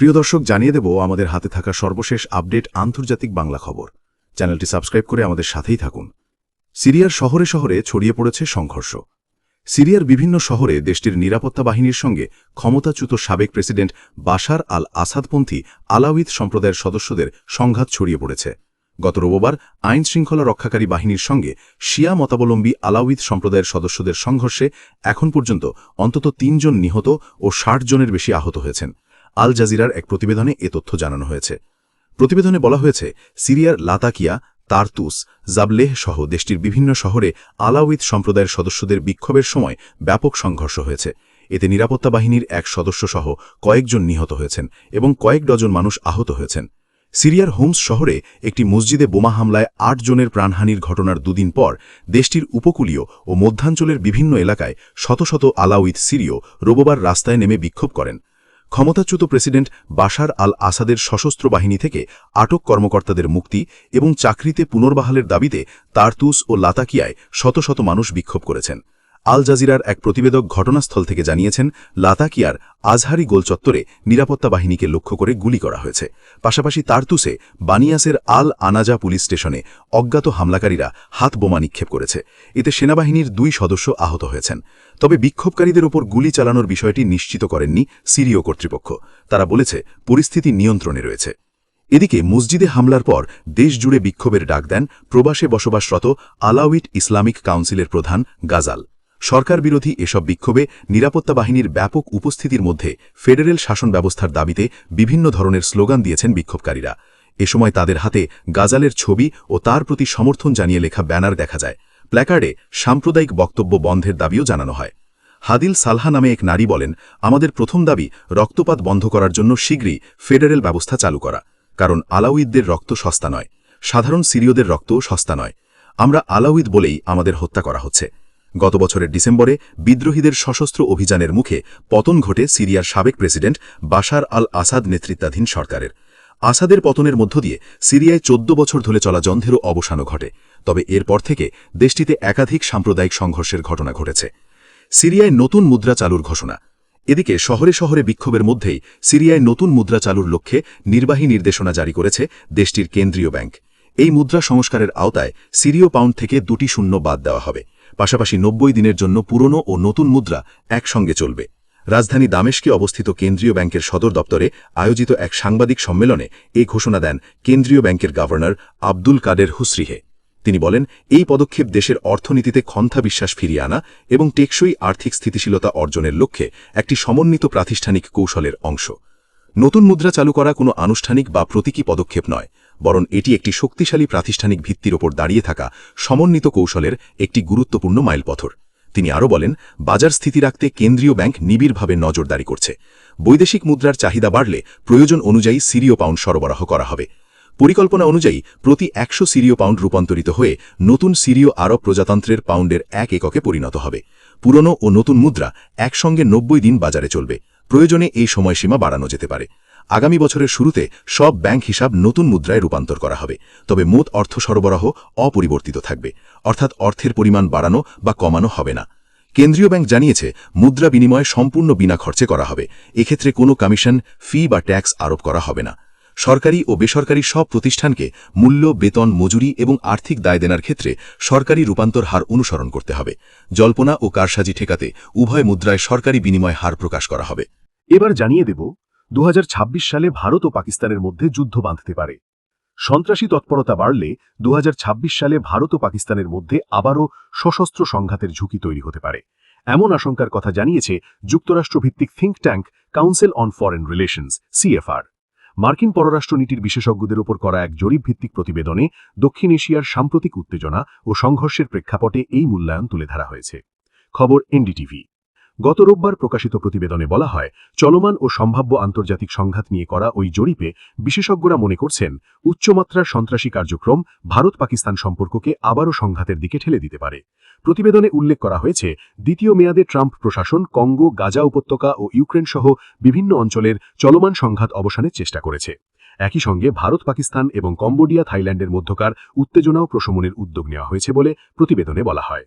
প্রিয় দর্শক, জানিয়ে দেব আমাদের হাতে থাকা সর্বশেষ আপডেট আন্তর্জাতিক বাংলা খবর। চ্যানেলটি সাবস্ক্রাইব করে আমাদের সাথেই থাকুন। সিরিয়ার শহরে শহরে ছড়িয়ে পড়েছে সংঘর্ষ। সিরিয়ার বিভিন্ন শহরে দেশটির নিরাপত্তা বাহিনীর সঙ্গে ক্ষমতাচ্যুত সাবেক প্রেসিডেন্ট বাশার আল আসাদপন্থী আলাউইদ সম্প্রদায়ের সদস্যদের সংঘাত ছড়িয়ে পড়েছে। গত রোববার আইন শৃঙ্খলা রক্ষাকারী বাহিনীর সঙ্গে শিয়া মতাবলম্বী আলাউইদ সম্প্রদায়ের সদস্যদের সংঘর্ষে এখন পর্যন্ত অন্তত তিনজন নিহত ও ষাট জনের বেশি আহত হয়েছেন। আল জাজিরার এক প্রতিবেদনে এ তথ্য জানানো হয়েছে। প্রতিবেদনে বলা হয়েছে, সিরিয়ার লাতাকিয়া, তারতুস, জাবলেহ সহ দেশটির বিভিন্ন শহরে আলাউইদ সম্প্রদায়ের সদস্যদের বিক্ষোভের সময় ব্যাপক সংঘর্ষ হয়েছে। এতে নিরাপত্তা বাহিনীর এক সদস্য সহ কয়েকজন নিহত হয়েছেন এবং কয়েক ডজন মানুষ আহত হয়েছেন। সিরিয়ার হোমস শহরে একটি মসজিদে বোমা হামলায় আট জনের প্রাণহানির ঘটনার দুদিন পর দেশটির উপকূলীয় ও মধ্যাঞ্চলের বিভিন্ন এলাকায় শত শত আলাউইদ সিরিয় রোববার রাস্তায় নেমে বিক্ষোভ করেন। ক্ষমতাচ্যুত প্রেসিডেন্ট বাশার আল আসাদের সশস্ত্র বাহিনী থেকে আটক কর্মকর্তাদের মুক্তি এবং চাকরিতে পুনর্বাহালের দাবিতে তারতুস ও লাতাকিয়ায় শত শত মানুষ বিক্ষোভ করেছেন। আল জাজিরার এক প্রতিবেদক ঘটনাস্থল থেকে জানিয়েছেন, লাতাকিয়ার আজহারি গোল চত্বরে নিরাপত্তা বাহিনীকে লক্ষ্য করে গুলি করা হয়েছে। পাশাপাশি তারতুসে বানিয়াসের আল আনাজা পুলিশ স্টেশনে অজ্ঞাত হামলাকারীরা হাত বোমা নিক্ষেপ করেছে। এতে সেনাবাহিনীর দুই সদস্য আহত হয়েছেন। তবে বিক্ষোভকারীদের ওপর গুলি চালানোর বিষয়টি নিশ্চিত করেননি সিরিয় কর্তৃপক্ষ। তারা বলেছে, পরিস্থিতি নিয়ন্ত্রণে রয়েছে। এদিকে মসজিদে হামলার পর দেশ জুড়ে বিক্ষোভের ডাক দেন প্রবাসে বসবাসরত আলাউইট ইসলামিক কাউন্সিলের প্রধান গাজাল। সরকার বিরোধী এসব বিক্ষোভে নিরাপত্তা বাহিনীর ব্যাপক উপস্থিতির মধ্যে ফেডারেল শাসন ব্যবস্থার দাবিতে বিভিন্ন ধরনের স্লোগান দিয়েছেন বিক্ষোভকারীরা। এ সময় তাদের হাতে গাজালের ছবি ও তার প্রতি সমর্থন জানিয়ে লেখা ব্যানার দেখা যায়। প্ল্যাকার্ডে সাম্প্রদায়িক বক্তব্য বন্ধের দাবিও জানানো হয়। হাদিল সালহা নামে এক নারী বলেন, আমাদের প্রথম দাবি, রক্তপাত বন্ধ করার জন্য শীঘ্রই ফেডারেল ব্যবস্থা চালু করা। কারণ আলাউইদদের রক্ত সস্তা নয়। সাধারণ সিরিয়দের রক্তও সস্তা নয়। আমরা আলাউইদ বলেই আমাদের হত্যা করা হচ্ছে। গত বছরের ডিসেম্বরে বিদ্রোহীদের সশস্ত্র অভিযানের মুখে পতন ঘটে সিরিয়ার সাবেক প্রেসিডেন্ট বাশার আল আসাদ নেতৃত্বাধীন সরকারের। আসাদের পতনের মধ্য দিয়ে সিরিয়ায় চোদ্দ বছর ধরে চলা যন্ত্রেরও অবসানও ঘটে। তবে এরপর থেকে দেশটিতে একাধিক সাম্প্রদায়িক সংঘর্ষের ঘটনা ঘটেছে। সিরিয়ায় নতুন মুদ্রা চালুর ঘোষণা। এদিকে শহরে শহরে বিক্ষোভের মধ্যেই সিরিয়ায় নতুন মুদ্রা চালুর লক্ষ্যে নির্বাহী নির্দেশনা জারি করেছে দেশটির কেন্দ্রীয় ব্যাংক। এই মুদ্রা সংস্কারের আওতায় সিরিয় পাউন্ড থেকে দুটি শূন্য বাদ দেওয়া হবে। পাশাপাশি নব্বই দিনের জন্য পুরনো ও নতুন মুদ্রা একসঙ্গে চলবে। রাজধানী দামেশকে অবস্থিত কেন্দ্রীয় ব্যাংকের সদর দপ্তরে আয়োজিত এক সাংবাদিক সম্মেলনে এই ঘোষণা দেন কেন্দ্রীয় ব্যাংকের গভর্নর আব্দুল কাদের হুসরিহে। তিনি বলেন, এই পদক্ষেপ দেশের অর্থনীতিতে ক্ষন্থা বিশ্বাস ফিরিয়ে আনা এবং টেকসই আর্থিক স্থিতিশীলতা অর্জনের লক্ষ্যে একটি সমন্বিত প্রাতিষ্ঠানিক কৌশলের অংশ। নতুন মুদ্রা চালু করা কোনো আনুষ্ঠানিক বা প্রতীকী পদক্ষেপ নয়। বরং এটি একটি শক্তিশালী প্রাতিষ্ঠানিক ভিত্তির ওপর দাঁড়িয়ে থাকা সমন্বিত কৌশলের একটি গুরুত্বপূর্ণ মাইলপথর। তিনি আরও বলেন, বাজার স্থিতি রাখতে কেন্দ্রীয় ব্যাংক নিবিড়ভাবে নজরদারি করছে। বৈদেশিক মুদ্রার চাহিদা বাড়লে প্রয়োজন অনুযায়ী সিরিয় পাউন্ড সরবরাহ করা হবে। পরিকল্পনা অনুযায়ী প্রতি একশো সিরিয় পাউন্ড রূপান্তরিত হয়ে নতুন সিরিয় আরব প্রজাতন্ত্রের পাউন্ডের এক এককে পরিণত হবে। পুরনো ও নতুন মুদ্রা একসঙ্গে নব্বই দিন বাজারে চলবে। প্রয়োজনে এই সময়সীমা বাড়ানো যেতে পারে। আগামী বছরের শুরুতে সব ব্যাংক হিসাব নতুন মুদ্রায় রূপান্তর করা হবে, তবে মোট অর্থ সরবরাহ অপরিবর্তিত থাকবে, অর্থাৎ অর্থের পরিমাণ বাড়ানো বা কমানো হবে না। কেন্দ্রীয় ব্যাংক জানিয়েছে, মুদ্রা বিনিময় সম্পূর্ণ বিনা খরচে করা হবে, এক্ষেত্রে কোনো কমিশন, ফি বা ট্যাক্স আরোপ করা হবে না। সরকারি ও বেসরকারি সব প্রতিষ্ঠানকে মূল্য, বেতন, মজুরি এবং আর্থিক দায় দেনার ক্ষেত্রে সরকারি রূপান্তর হার অনুসরণ করতে হবে। জল্পনা ও কারসাজি ঠেকাতে উভয় মুদ্রায় সরকারি বিনিময় হার প্রকাশ করা হবে। এবার জানিয়ে দেব দু হাজার ছাব্বিশ সালে ভারত ও পাকিস্তানের মধ্যে যুদ্ধ বাঁধতে পারে। সন্ত্রাসী তৎপরতা বাড়লে দু হাজার ছাব্বিশ সালে ভারত ও পাকিস্তানের মধ্যে আবারও সশস্ত্র সংঘাতের ঝুঁকি তৈরি হতে পারে। এমন আশঙ্কার কথা জানিয়েছে যুক্তরাষ্ট্রভিত্তিক think tank council on foreign relations, CFR. মার্কিন পররাষ্ট্রনীতির বিশেষজ্ঞদের ওপর করা এক জরিপভিত্তিক প্রতিবেদনে দক্ষিণ এশিয়ার সাম্প্রতিক উত্তেজনা ও সংঘর্ষের প্রেক্ষাপটে এই মূল্যায়ন তুলে ধরা হয়েছে। খবর এনডিটিভি। গত রোববার প্রকাশিত প্রতিবেদনে বলা হয়, চলমান ও সম্ভাব্য আন্তর্জাতিক সংঘাত নিয়ে করা ওই জরিপে বিশেষজ্ঞরা মনে করছেন, উচ্চমাত্রার সন্ত্রাসী কার্যক্রম ভারত পাকিস্তান সম্পর্ককে আবারও সংঘাতের দিকে ঠেলে দিতে পারে। প্রতিবেদনে উল্লেখ করা হয়েছে, দ্বিতীয় মেয়াদে ট্রাম্প প্রশাসন, কঙ্গো, গাজা উপত্যকা ও ইউক্রেন সহ বিভিন্ন অঞ্চলের চলমান সংঘাত অবসানের চেষ্টা করেছে। একই সঙ্গে ভারত পাকিস্তান এবং কম্বোডিয়া থাইল্যান্ডের মধ্যকার উত্তেজনাও প্রশমনের উদ্যোগ নেওয়া হয়েছে বলে প্রতিবেদনে বলা হয়।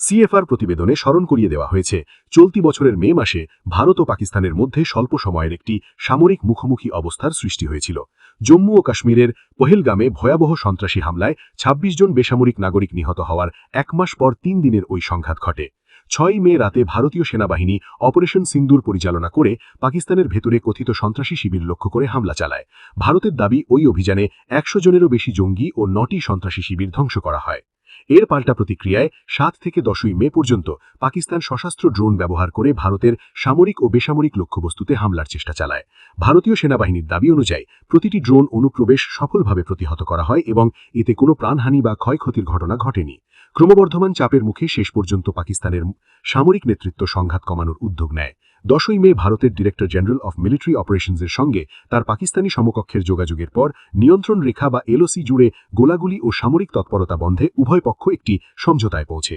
সিএফআর প্রতিবেদনে স্মরণ করিয়ে দেওয়া হয়েছে, চলতি বছরের মে মাসে ভারত ও পাকিস্তানের মধ্যে স্বল্প সময়ের একটি সামরিক মুখোমুখি অবস্থার সৃষ্টি হয়েছিল। জম্মু ও কাশ্মীরের পহেলগামে ভয়াবহ সন্ত্রাসী হামলায় ২৬ জন বেসামরিক নাগরিক নিহত হওয়ার এক মাস পর তিন দিনের ওই সংঘাত ঘটে। ছয় মে রাতে ভারতীয় সেনাবাহিনী অপারেশন সিন্দুর পরিচালনা করে পাকিস্তানের ভেতরে কথিত সন্ত্রাসী শিবির লক্ষ্য করে হামলা চালায়। ভারতের দাবি ওই অভিযানে একশো জনেরও বেশি জঙ্গি ও নটি সন্ত্রাসী শিবির ধ্বংস করা হয়। এর পাল্টা প্রতিক্রিয়ায় সাত থেকে দশই মে পর্যন্ত পাকিস্তান সশস্ত্র ড্রোন ব্যবহার করে ভারতের সামরিক ও বেসামরিক লক্ষ্যবস্তুতে হামলার চেষ্টা চালায়। ভারতীয় সেনাবাহিনীর দাবি অনুযায়ী প্রতিটি ড্রোন অনুপ্রবেশ সফলভাবে প্রতিহত করা হয় এবং এতে কোনো প্রাণহানি বা ক্ষয়ক্ষতির ঘটনা ঘটেনি। ক্রমবর্ধমান চাপের মুখে শেষ পর্যন্ত পাকিস্তানের সামরিক নেতৃত্ব সংঘাত কমানোর উদ্যোগ নেয়। দশই মে ভারতের ডিরেক্টর জেনারেল অফ মিলিটারি অপারেশনসের সঙ্গে তার পাকিস্তানি সমকক্ষের যোগাযোগের পর নিয়ন্ত্রণ রেখা বা এলওসি জুড়ে গোলাগুলি ও সামরিক তৎপরতা বন্ধে উভয় পক্ষ একটি সমঝোতায় পৌঁছে।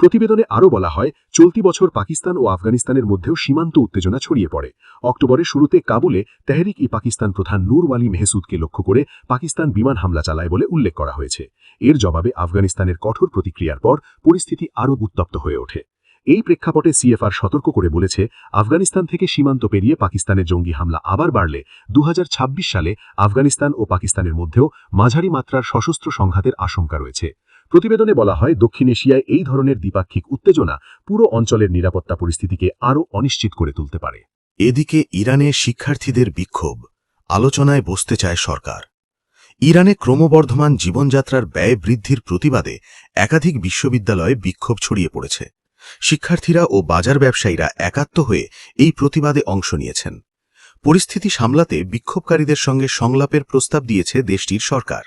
প্রতিবেদনে আরও বলা হয়, চলতি বছর পাকিস্তান ও আফগানিস্তানের মধ্যেও সীমান্ত উত্তেজনা ছড়িয়ে পড়ে। অক্টোবরের শুরুতে কাবুলে তেহরিক ই পাকিস্তান প্রধান নূর ওয়ালি মেহসুদকে লক্ষ্য করে পাকিস্তান বিমান হামলা চালায় বলে উল্লেখ করা হয়েছে। এর জবাবে আফগানিস্তানের কঠোর প্রতিক্রিয়ার পর পরিস্থিতি আরও উত্তপ্ত হয়ে ওঠে। এই প্রেক্ষাপটে সিএফআর সতর্ক করে বলেছে, আফগানিস্তান থেকে সীমান্ত পেরিয়ে পাকিস্তানে জঙ্গি হামলা আবার বাড়লে দু হাজার ছাব্বিশ সালে আফগানিস্তান ও পাকিস্তানের মধ্যেও মাঝারি মাত্রার সশস্ত্র সংঘাতের আশঙ্কা রয়েছে। প্রতিবেদনে বলা হয়, দক্ষিণ এশিয়ায় এই ধরনের দ্বিপাক্ষিক উত্তেজনা পুরো অঞ্চলের নিরাপত্তা পরিস্থিতিকে আরও অনিশ্চিত করে তুলতে পারে। এদিকে ইরানে শিক্ষার্থীদের বিক্ষোভ, আলোচনায় বসতে চায় সরকার। ইরানে ক্রমবর্ধমান জীবনযাত্রার ব্যয় বৃদ্ধির প্রতিবাদে একাধিক বিশ্ববিদ্যালয়ে বিক্ষোভ ছড়িয়ে পড়েছে। শিক্ষার্থীরা ও বাজার ব্যবসায়ীরা একাত্ম হয়ে এই প্রতিবাদে অংশ নিয়েছেন। পরিস্থিতি সামলাতে বিক্ষোভকারীদের সঙ্গে সংলাপের প্রস্তাব দিয়েছে দেশটির সরকার।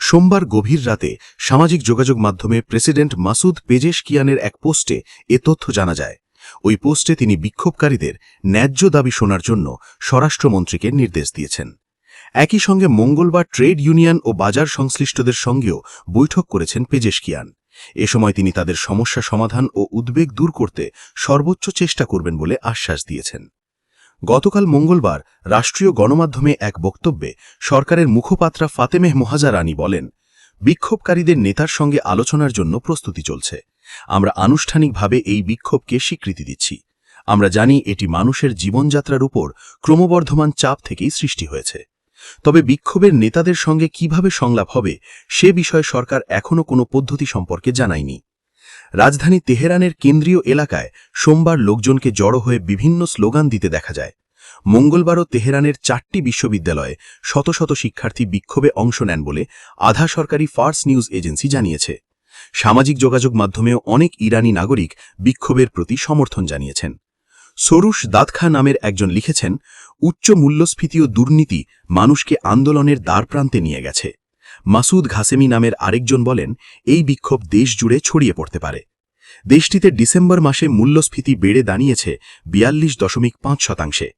সোমবার গভীর রাতে সামাজিক যোগাযোগ মাধ্যমে প্রেসিডেন্ট মাসুদ পেজেশকিয়ানের এক পোস্টে এ তথ্য জানা যায়। ওই পোস্টে তিনি বিক্ষোভকারীদের ন্যায্য দাবি শোনার জন্য স্বরাষ্ট্রমন্ত্রীকে নির্দেশ দিয়েছেন। একই সঙ্গে মঙ্গলবার ট্রেড ইউনিয়ন ও বাজার সংশ্লিষ্টদের সঙ্গেও বৈঠক করেছেন পেজেশকিয়ান। এ সময় তিনি তাদের সমস্যা সমাধান ও উদ্বেগ দূর করতে সর্বোচ্চ চেষ্টা করবেন বলে আশ্বাস দিয়েছেন। গতকাল মঙ্গলবার রাষ্ট্রীয় গণমাধ্যমে এক বক্তব্যে সরকারের মুখপাত্রা ফাতেমেহ মোহাজারানি বলেন, বিক্ষোভকারীদের নেতার সঙ্গে আলোচনার জন্য প্রস্তুতি চলছে। আমরা আনুষ্ঠানিকভাবে এই বিক্ষোভকে স্বীকৃতি দিচ্ছি। আমরা জানি এটি মানুষের জীবনযাত্রার উপর ক্রমবর্ধমান চাপ থেকেই সৃষ্টি হয়েছে। তবে বিক্ষোভের নেতাদের সঙ্গে কীভাবে সংলাপ হবে, সে বিষয়ে সরকার এখনও কোনো পদ্ধতি সম্পর্কে জানায়নি। রাজধানী তেহরানের কেন্দ্রীয় এলাকায় সোমবার লোকজনকে জড়ো হয়ে বিভিন্ন স্লোগান দিতে দেখা যায়। মঙ্গলবারও তেহরানের চারটি বিশ্ববিদ্যালয়ে শত শত শিক্ষার্থী বিক্ষোভে অংশ নেন বলে আধা সরকারি ফার্স নিউজ এজেন্সি জানিয়েছে। সামাজিক যোগাযোগ মাধ্যমেও অনেক ইরানি নাগরিক বিক্ষোভের প্রতি সমর্থন জানিয়েছেন। সরুষ দাতখা নামের একজন লিখেছেন, উচ্চ মূল্যস্ফীতি ও দুর্নীতি মানুষকে আন্দোলনের দ্বারপ্রান্তে নিয়ে গেছে। মাসুদ ঘাসেমি নামের আরেকজন বলেন, এই বিক্ষোভ দেশ জুড়ে ছড়িয়ে পড়তে পারে। দেশটিতে ডিসেম্বর মাসে মূল্যস্ফীতি বেড়ে দাঁড়িয়েছে বিয়াল্লিশ দশমিক পাঁচ শতাংশে।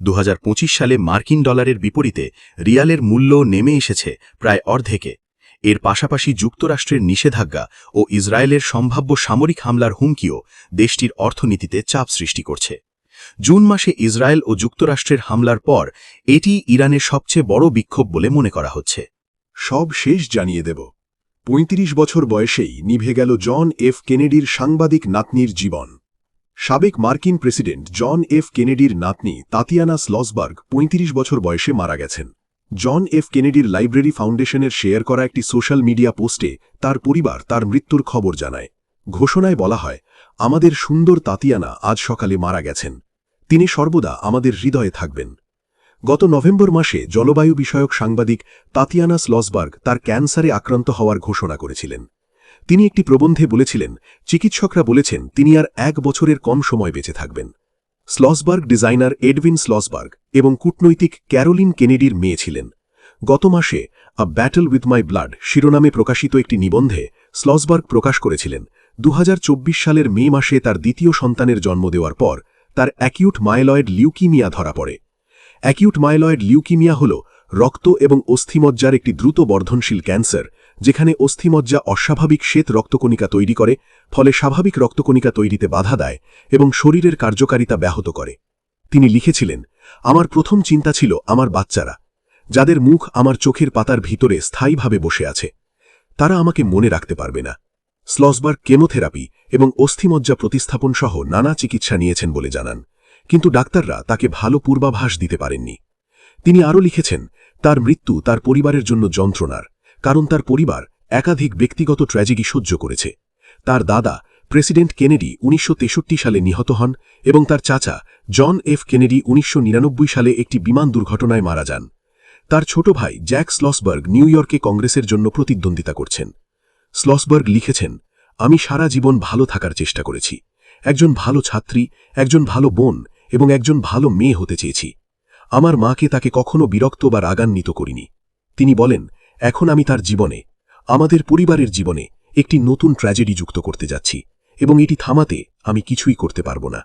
দু হাজার পঁচিশ সালে মার্কিন ডলারের বিপরীতে রিয়ালের মূল্য নেমে এসেছে প্রায় অর্ধেকে। এর পাশাপাশি যুক্তরাষ্ট্রের নিষেধাজ্ঞা ও ইসরায়েলের সম্ভাব্য সামরিক হামলার হুমকিও দেশটির অর্থনীতিতে চাপ সৃষ্টি করছে। জুন মাসে ইসরায়েল ও যুক্তরাষ্ট্রের হামলার পর এটি ইরানের সবচেয়ে বড় বিক্ষোভ বলে মনে করা হচ্ছে। সব শেষ জানিয়ে দেব। ৩৫ বছর বয়সেই নিভে গেল জন এফ কেনেডির সাংবাদিক নাতনির জীবন। সাবেক মার্কিন প্রেসিডেন্ট জন এফ কেনেডির নাতনি তাতিয়ানা স্লসবার্গ ৩৫ বছর বয়সে মারা গেছেন। জন এফ কেনেডির লাইব্রেরি ফাউন্ডেশনের শেয়ার করা একটি সোশ্যাল মিডিয়া পোস্টে তার পরিবার তার মৃত্যুর খবর জানায়। ঘোষণায় বলা হয়, আমাদের সুন্দর তাতিয়ানা আজ সকালে মারা গেছেন। তিনি সর্বদা আমাদের হৃদয়ে থাকবেন। গত নভেম্বর মাসে জলবায়ু বিষয়ক সাংবাদিক তাতিয়ানা স্লসবার্গ তার ক্যান্সারে আক্রান্ত হওয়ার ঘোষণা করেছিলেন। তিনি একটি প্রবন্ধে বলেছিলেন, চিকিৎসকরা বলেছেন তিনি আর এক বছরের কম সময় বেঁচে থাকবেন। স্লসবার্গ ডিজাইনার এডভিন স্লসবার্গ এবং কূটনৈতিক ক্যারোলিন কেনেডির মেয়ে ছিলেন। গত মাসে a battle with my blood শিরোনামে প্রকাশিত একটি নিবন্ধে স্লসবার্গ প্রকাশ করেছিলেন। দু হাজার চব্বিশ সালের মে মাসে তার দ্বিতীয় সন্তানের জন্ম দেওয়ার পর তার অ্যাকিউট মাইলয়েড লিউকিমিয়া ধরা পড়ে। অ্যাকিউট মাইলয়েড লিউকিমিয়া হল রক্ত এবং অস্থিমজ্জার একটি দ্রুত বর্ধনশীল ক্যান্সার, যেখানে অস্থিমজ্জা অস্বাভাবিক শ্বেত রক্তকণিকা তৈরি করে, ফলে স্বাভাবিক রক্তকণিকা তৈরিতে বাধা দেয় এবং শরীরের কার্যকারিতা ব্যাহত করে। তিনি লিখেছিলেন, আমার প্রথম চিন্তা ছিল আমার বাচ্চারা, যাদের মুখ আমার চোখের পাতার ভিতরে স্থায়ীভাবে বসে আছে। তারা আমাকে মনে রাখতে পারবে না। স্লসবার্গ কেমোথেরাপি এবং অস্থিমজ্জা প্রতিস্থাপন সহ নানা চিকিৎসা নিয়েছেন বলে জানান, কিন্তু ডাক্তাররা তাকে ভালো পূর্বাভাস দিতে পারেননি। তিনি আরও লিখেছেন, তার মৃত্যু তার পরিবারের জন্য যন্ত্রণার, কারণ তার পরিবার একাধিক ব্যক্তিগত ট্র্যাজেডি সহ্য করেছে। তার দাদা প্রেসিডেন্ট কেনেডি উনিশশো তেষট্টি সালে নিহত হন এবং তার চাচা জন এফ কেনেডি উনিশশো নিরানব্বই সালে একটি বিমান দুর্ঘটনায় মারা যান। তার ছোট ভাই জ্যাক স্লসবার্গ নিউ ইয়র্কে কংগ্রেসের জন্য প্রতিদ্বন্দ্বিতা করছেন। স্লসবার্গ লিখেছেন, আমি সারা জীবন ভালো থাকার চেষ্টা করেছি। একজন ভালো ছাত্রী, একজন ভালো বোন এবং একজন ভালো মেয়ে হতে চেয়েছি। আমার মাকে তাকে কখনো বিরক্ত বা রাগান্বিত করিনি। তিনি বলেন, এখন আমি তার জীবনে, আমাদের পরিবারের জীবনে একটি নতুন ট্র্যাজেডি যুক্ত করতে যাচ্ছি এবং এটি থামাতে আমি কিছুই করতে পারব না।